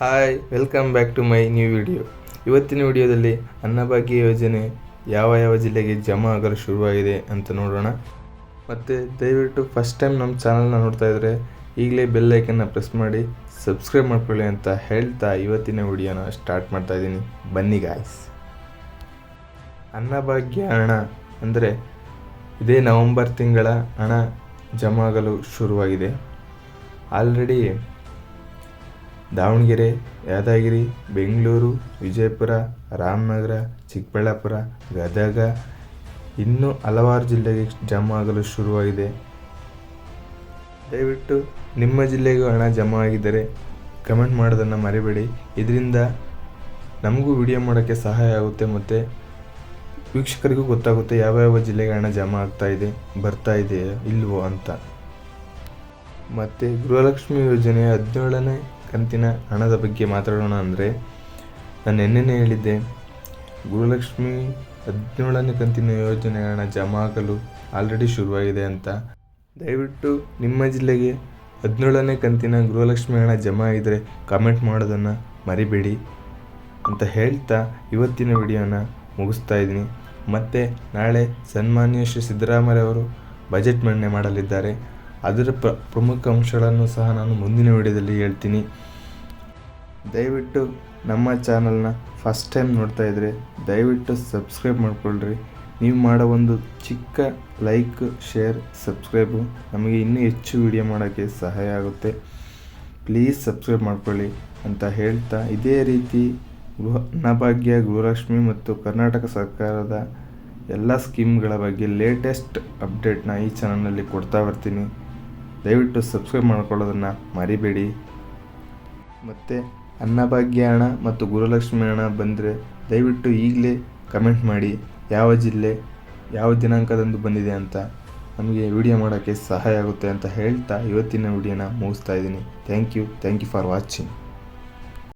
Hi welcome back to my new video ಇವತ್ತಿನ ವಿಡಿಯೋದಲ್ಲಿ ಅನ್ನಭಾಗ್ಯ ಯೋಜನೆ ಯಾವ ಯಾವ ಜಿಲ್ಲೆಗೆ ಜಮಾ ಆಗಲು ಶುರುವಾಗಿದೆ ಅಂತ ನೋಡೋಣ. ಮತ್ತು ದಯವಿಟ್ಟು ಫಸ್ಟ್ ಟೈಮ್ ನಮ್ಮ ಚಾನಲ್ನ ನೋಡ್ತಾ ಇದ್ದರೆ ಈಗಲೇ ಬೆಲ್ ಐಕನ್ನ ಪ್ರೆಸ್ ಮಾಡಿ ಸಬ್ಸ್ಕ್ರೈಬ್ ಮಾಡ್ಕೊಳ್ಳಿ ಅಂತ ಹೇಳ್ತಾ ಇವತ್ತಿನ ವಿಡಿಯೋನ ಸ್ಟಾರ್ಟ್ ಮಾಡ್ತಾ ಇದ್ದೀನಿ. ಬನ್ನಿ ಗಾಯ್ಸ್ ಅನ್ನಭಾಗ್ಯ ಹಣ ಅಂದರೆ ಇದೇ ನವಂಬರ್ ತಿಂಗಳ ಹಣ ಜಮಾ ಆಗಲು ಶುರುವಾಗಿದೆ. ಆಲ್ರೆಡಿ ದಾವಣಗೆರೆ, ಯಾದಗಿರಿ, ಬೆಂಗಳೂರು, ವಿಜಯಪುರ, ರಾಮನಗರ, ಚಿಕ್ಕಬಳ್ಳಾಪುರ, ಗದಗ ಇನ್ನೂ ಹಲವಾರು ಜಿಲ್ಲೆಗೆ ಜಮಾ ಆಗಲು ಶುರುವಾಗಿದೆ. ದಯವಿಟ್ಟು ನಿಮ್ಮ ಜಿಲ್ಲೆಗೂ ಹಣ ಜಮಾ ಆಗಿದ್ದರೆ ಕಮೆಂಟ್ ಮಾಡೋದನ್ನು ಮರಿಬೇಡಿ. ಇದರಿಂದ ನಮಗೂ ವಿಡಿಯೋ ಮಾಡೋಕ್ಕೆ ಸಹಾಯ ಆಗುತ್ತೆ ಮತ್ತು ವೀಕ್ಷಕರಿಗೂ ಗೊತ್ತಾಗುತ್ತೆ ಯಾವ ಜಿಲ್ಲೆಗೆ ಹಣ ಜಮಾ ಆಗ್ತಾ ಇದೆ, ಬರ್ತಾ ಇದೆಯೋ, ಇಲ್ವೋ ಅಂತ. ಮತ್ತು ಗೃಹಲಕ್ಷ್ಮಿ ಯೋಜನೆಯ ಹದಿನೇಳನೇ ಕಂತಿನ ಹಣದ ಬಗ್ಗೆ ಮಾತಾಡೋಣ ಅಂದರೆ ನಾನು ನಿನ್ನೆನೇ ಹೇಳಿದ್ದೆ, ಗುರುಲಕ್ಷ್ಮಿ ಹದಿನೇಳನೇ ಕಂತಿನ ಯೋಜನೆ ಹಣ ಜಮಾ ಆಗಲು ಆಲ್ರೆಡಿ ಶುರುವಾಗಿದೆ ಅಂತ. ದಯವಿಟ್ಟು ನಿಮ್ಮ ಜಿಲ್ಲೆಗೆ ಹದಿನೇಳನೇ ಕಂತಿನ ಗೃಹಲಕ್ಷ್ಮಿ ಹಣ ಜಮಾ ಆಗಿದ್ದರೆ ಕಾಮೆಂಟ್ ಮಾಡೋದನ್ನು ಮರಿಬೇಡಿ ಅಂತ ಹೇಳ್ತಾ ಇವತ್ತಿನ ವಿಡಿಯೋನ ಮುಗಿಸ್ತಾ ಇದ್ದೀನಿ. ಮತ್ತು ನಾಳೆ ಸನ್ಮಾನ್ಯ ಶ್ರೀ ಸಿದ್ದರಾಮಯ್ಯ ಅವರು ಬಜೆಟ್ ಮಂಡನೆ ಮಾಡಲಿದ್ದಾರೆ. ಅದರ ಪ್ರ, ಪ್ರಮುಖ ಅಂಶಗಳನ್ನು ಸಹ ನಾನು ಮುಂದಿನ ವಿಡಿಯೋದಲ್ಲಿ ಹೇಳ್ತೀನಿ. ದಯವಿಟ್ಟು ನಮ್ಮ ಚಾನಲ್ನ ಫಸ್ಟ್ ಟೈಮ್ ನೋಡ್ತಾ ಇದ್ದರೆ ದಯವಿಟ್ಟು ಸಬ್ಸ್ಕ್ರೈಬ್ ಮಾಡಿಕೊಳ್ಳ್ರಿ ನೀವು ಮಾಡೋ ಒಂದು ಚಿಕ್ಕ ಲೈಕ್, ಶೇರ್, ಸಬ್ಸ್ಕ್ರೈಬು ನಮಗೆ ಇನ್ನೂ ಹೆಚ್ಚು ವಿಡಿಯೋ ಮಾಡೋಕ್ಕೆ ಸಹಾಯ ಆಗುತ್ತೆ. ಪ್ಲೀಸ್ ಸಬ್ಸ್ಕ್ರೈಬ್ ಮಾಡ್ಕೊಳ್ಳಿ ಅಂತ ಹೇಳ್ತಾ ಇದೇ ರೀತಿ ಗೃಹ ಅನ್ನಭಾಗ್ಯ ಗೃಹಲಕ್ಷ್ಮಿ ಮತ್ತು ಕರ್ನಾಟಕ ಸರ್ಕಾರದ ಎಲ್ಲ ಸ್ಕೀಮ್ಗಳ ಬಗ್ಗೆ ಲೇಟೆಸ್ಟ್ ಅಪ್ಡೇಟ್ನ ಈ ಚಾನಲ್ನಲ್ಲಿ ಕೊಡ್ತಾ ಬರ್ತೀನಿ. ದಯವಿಟ್ಟು ಸಬ್ಸ್ಕ್ರೈಬ್ ಮಾಡ್ಕೊಳ್ಳೋದನ್ನು ಮರಿಬೇಡಿ. ಮತ್ತು ಅನ್ನಭಾಗ್ಯ ಹಣ ಮತ್ತು ಗುರುಲಕ್ಷ್ಮಿ ಹಣ ಬಂದರೆ ದಯವಿಟ್ಟು ಈಗಲೇ ಕಮೆಂಟ್ ಮಾಡಿ, ಯಾವ ಜಿಲ್ಲೆ, ಯಾವ ದಿನಾಂಕದಂದು ಬಂದಿದೆ ಅಂತ. ನಮಗೆ ವಿಡಿಯೋ ಮಾಡೋಕ್ಕೆ ಸಹಾಯ ಆಗುತ್ತೆ ಅಂತ ಹೇಳ್ತಾ ಇವತ್ತಿನ ವಿಡಿಯೋನ ಮುಗಿಸ್ತಾ ಇದ್ದೀನಿ. Thank you thank you for watching